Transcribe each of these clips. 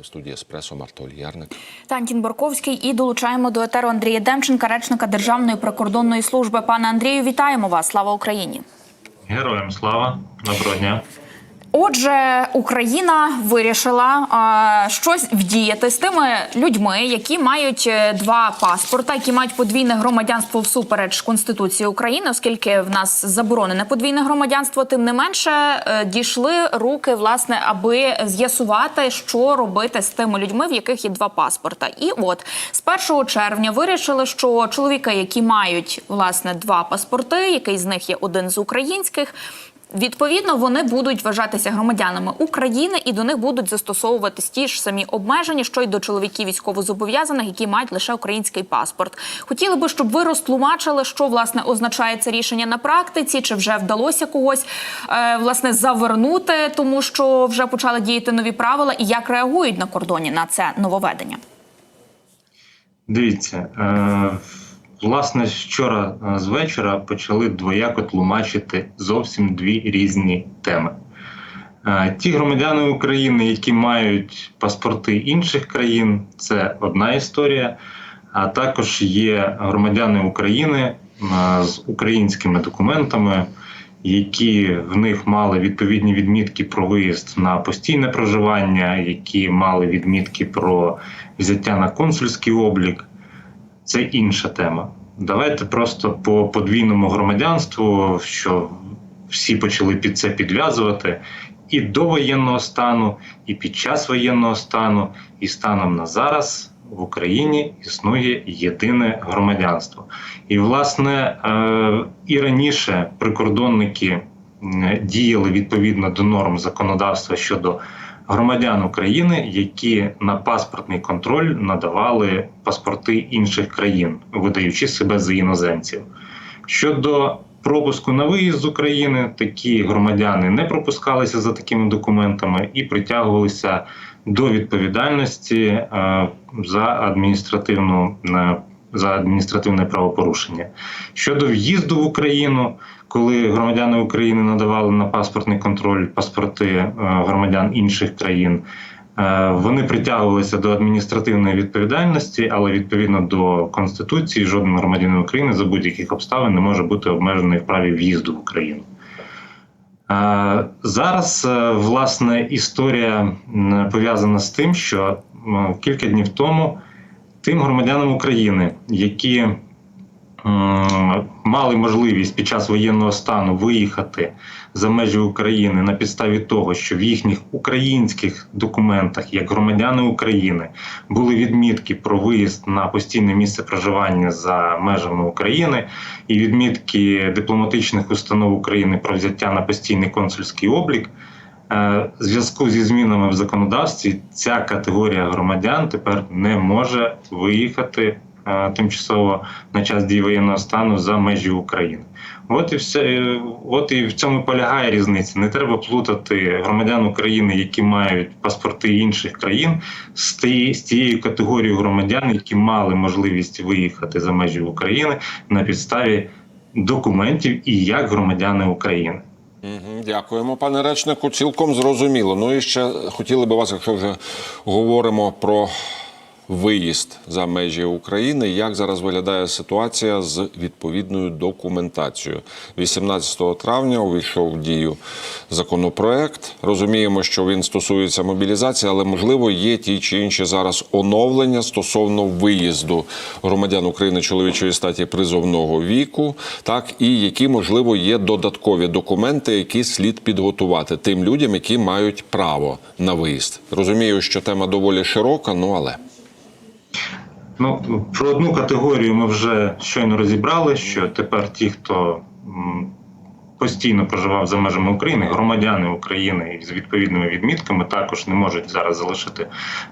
В студії Еспресо Мартоль Ольярник. Тантін Борковський і долучаємо до етеру Андрія Демченка, речника Державної прикордонної служби. Пане Андрію, вітаємо вас! Слава Україні! Героям слава, доброго дня. Отже, Україна вирішила а, щось вдіяти з тими людьми, які мають е, два паспорта, які мають подвійне громадянство всупереч Конституції України, оскільки в нас заборонене подвійне громадянство. Тим не менше е, дійшли руки, власне, аби з'ясувати, що робити з тими людьми, в яких є два паспорта. І от з 1 червня вирішили, що чоловіки, які мають власне два паспорти, який з них є один з українських. Відповідно, вони будуть вважатися громадянами України і до них будуть застосовуватись ті ж самі обмеження, що й до чоловіків військовозобов'язаних, які мають лише український паспорт. Хотіли би, щоб ви розтлумачили, що власне означає це рішення на практиці, чи вже вдалося когось е, власне завернути, тому що вже почали діяти нові правила, і як реагують на кордоні на це нововведення. Дивіться, е, власне, вчора е, з вечора почали двояко тлумачити зовсім дві різні теми. Е, Ті громадяни України, які мають паспорти інших країн, це одна історія. А також є громадяни України е, з українськими документами, які в них мали відповідні відмітки про виїзд на постійне проживання, які мали відмітки про взяття на консульський облік. Це інша тема. Давайте просто по подвійному громадянству, що всі почали під це підв'язувати і до воєнного стану, і під час воєнного стану, і станом на зараз в Україні існує єдине громадянство. І, власне, е, і раніше прикордонники діяли відповідно до норм законодавства щодо громадян України, які на паспортний контроль надавали паспорти інших країн, видаючи себе за іноземців. Щодо пропуску на виїзд з України, такі громадяни не пропускалися за такими документами і притягувалися до відповідальності е, за адміністративну е, за адміністративне правопорушення. Щодо в'їзду в Україну, коли громадяни України надавали на паспортний контроль паспорти е, громадян інших країн, е, вони притягувалися до адміністративної відповідальності, але відповідно до конституції, жоден громадянин України за будь-яких обставин не може бути обмежений в праві в'їзду в Україну. Е, Зараз власне історія пов'язана з тим, що кілька днів тому тим громадянам України, які мали можливість під час воєнного стану виїхати за межі України на підставі того, що в їхніх українських документах, як громадяни України, були відмітки про виїзд на постійне місце проживання за межами України, і відмітки дипломатичних установ України про взяття на постійний консульський облік. Е, В зв'язку зі змінами в законодавстві ця категорія громадян тепер не може виїхати е, тимчасово на час дії воєнного стану за межі України. От і все, е, от і в цьому полягає різниця. Не треба плутати громадян України, які мають паспорти інших країн, з тією, категорією громадян, які мали можливість виїхати за межі України на підставі документів і як громадяни України. Дякуємо, пане речнику. Цілком зрозуміло. Ну і ще хотіли би вас, якщо вже говоримо про виїзд за межі України, як зараз виглядає ситуація з відповідною документацією. 18 травня увійшов в дію законопроект. Розуміємо, що він стосується мобілізації, але можливо є ті чи інші зараз оновлення стосовно виїзду громадян України чоловічої статі призовного віку, так і які можливо є додаткові документи, які слід підготувати тим людям, які мають право на виїзд. Розумію, що тема доволі широка, ну але. Ну, про одну категорію ми вже щойно розібрали, що тепер ті, хто постійно проживав за межами України, громадяни України з відповідними відмітками також не можуть зараз залишити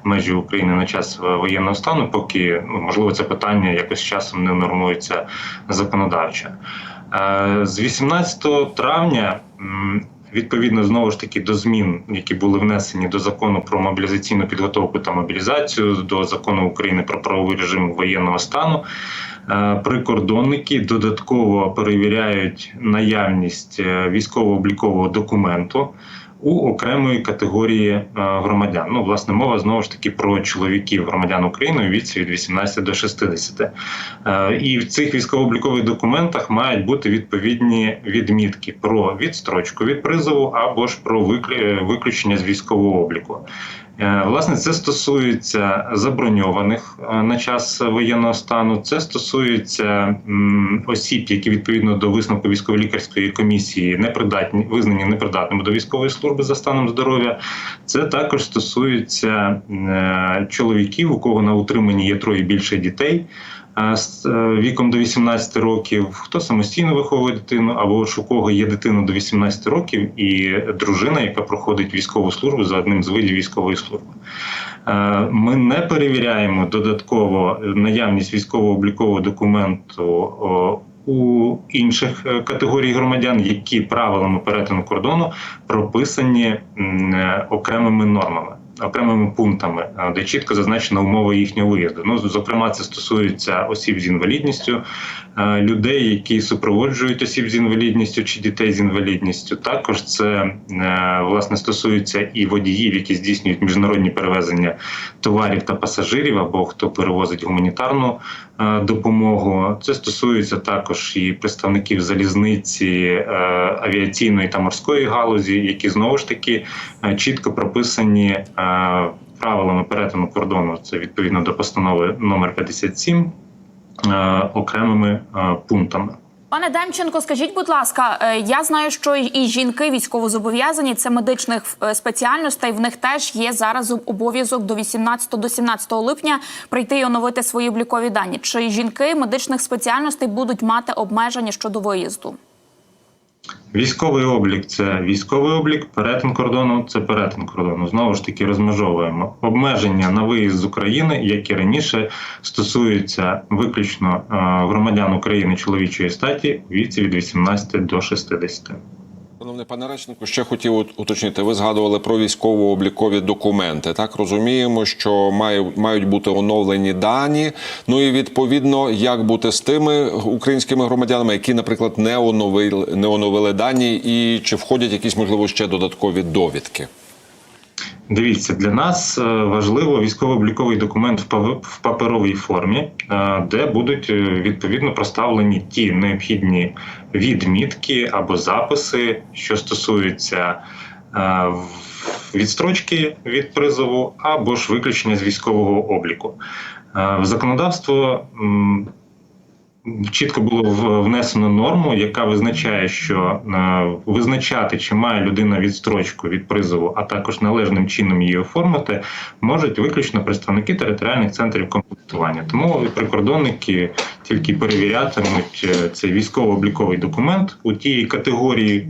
межі України на час воєнного стану, поки ну, можливо це питання якось часом не нормується законодавчо. Е, З 18 травня. Відповідно, знову ж таки до змін, які були внесені до закону про мобілізаційну підготовку та мобілізацію, до закону України про правовий режим воєнного стану, е, прикордонники додатково перевіряють наявність е, військово-облікового документу у окремої категорії е, громадян. Ну, власне, мова знову ж таки про чоловіків громадян України у віці від 18 до 60. Е, І в цих військово-облікових документах мають бути відповідні відмітки про відстрочку від призову або ж про виклю- виключення з військового обліку. Е, Власне, це стосується заброньованих е, на час воєнного стану. Це стосується осіб, які відповідно до висновку військово-лікарської комісії непридатні, визнані непридатними до військової служби за станом здоров'я. Це також стосується е, чоловіків, у кого на утриманні є троє більше дітей. З е, Віком до 18 років, хто самостійно виховує дитину, або ж у кого є дитина до 18 років, і дружина, яка проходить військову службу за одним з видів військової служби. Е, Ми не перевіряємо додатково наявність військово-облікового документу у інших е, категорій громадян, які правилами перетину кордону прописані окремими нормами. Окремими пунктами, е, де чітко зазначена умова їхнього виїзду. Ну, зокрема, це стосується осіб з інвалідністю, людей, які супроводжують осіб з інвалідністю чи дітей з інвалідністю. Також це е, власне стосується і водіїв, які здійснюють міжнародні перевезення товарів та пасажирів, або хто перевозить гуманітарну е, допомогу. Це стосується також і представників залізниці, е, авіаційної та морської галузі, які знову ж таки е, чітко прописані. е, Правилами перетину кордону це відповідно до постанови номер 57 е, окремими е, пунктами. Пане Демченко, скажіть, будь ласка, е, я знаю, що і жінки військовозобов'язані це медичних е, спеціальностей. В них теж є зараз обов'язок до 18 до 17 липня прийти і оновити свої облікові дані. Чи жінки медичних спеціальностей будуть мати обмеження щодо виїзду? Військовий облік це військовий облік, перетин кордону це перетин кордону. Знову ж таки розмежовуємо обмеження на виїзд з України, як і раніше стосуються виключно е, громадян України чоловічої статі у віці від 18 до 60. Шановний пане речнику, ще хотів уточнити. Ви згадували про військово-облікові документи. Так розуміємо, що має, мають бути оновлені дані. Ну і відповідно, як бути з тими українськими громадянами, які, наприклад, не оновили, не оновили дані, і чи входять якісь можливо ще додаткові довідки? Дивіться, для нас е, важливо військово-обліковий документ в паперовій формі, е, де будуть е, відповідно проставлені ті необхідні відмітки або записи, що стосуються відстрочки від призову або ж виключення з військового обліку. Законодавство чітко було внесено норму, яка визначає, що е, визначати, чи має людина відстрочку від призову, а також належним чином її оформити, можуть виключно представники територіальних центрів комплектування. Тому прикордонники тільки перевірятимуть е, цей військово-обліковий документ у тій категорії,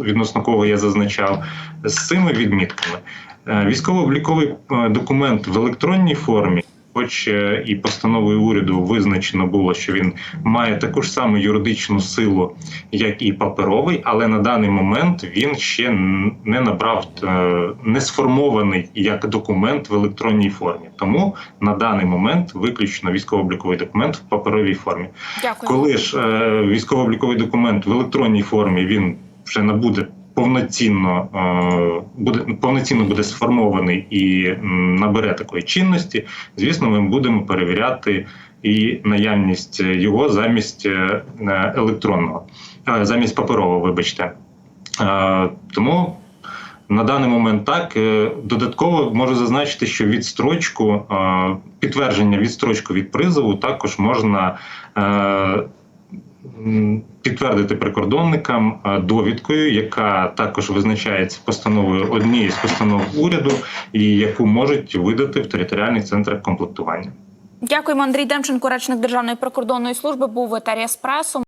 відносно кого я зазначав, з цими відмітками. Е, Військово-обліковий документ в електронній формі. Хоч е, і постановою уряду визначено було, що він має таку ж саму юридичну силу, як і паперовий, але на даний момент він ще не набрав е, не сформований як документ в електронній формі. Тому на даний момент виключно військово-обліковий документ в паперовій формі. Дякую. Коли ж е, військово-обліковий документ в електронній формі він вже набуде повноцінно е, буде повноцінно буде сформований і набере такої чинності, звісно, ми будемо перевіряти і наявність його замість е, електронного, е, замість паперового, вибачте. Тому на даний момент так додатково можу зазначити, що відстрочку підтвердження відстрочку від призову також можна. Підтвердити прикордонникам довідкою, яка також визначається постановою однієї з постанов уряду, і яку можуть видати в територіальних центрах комплектування. Дякуємо, Андрій Демченко, речник Державної прикордонної служби, був в етері Еспресо.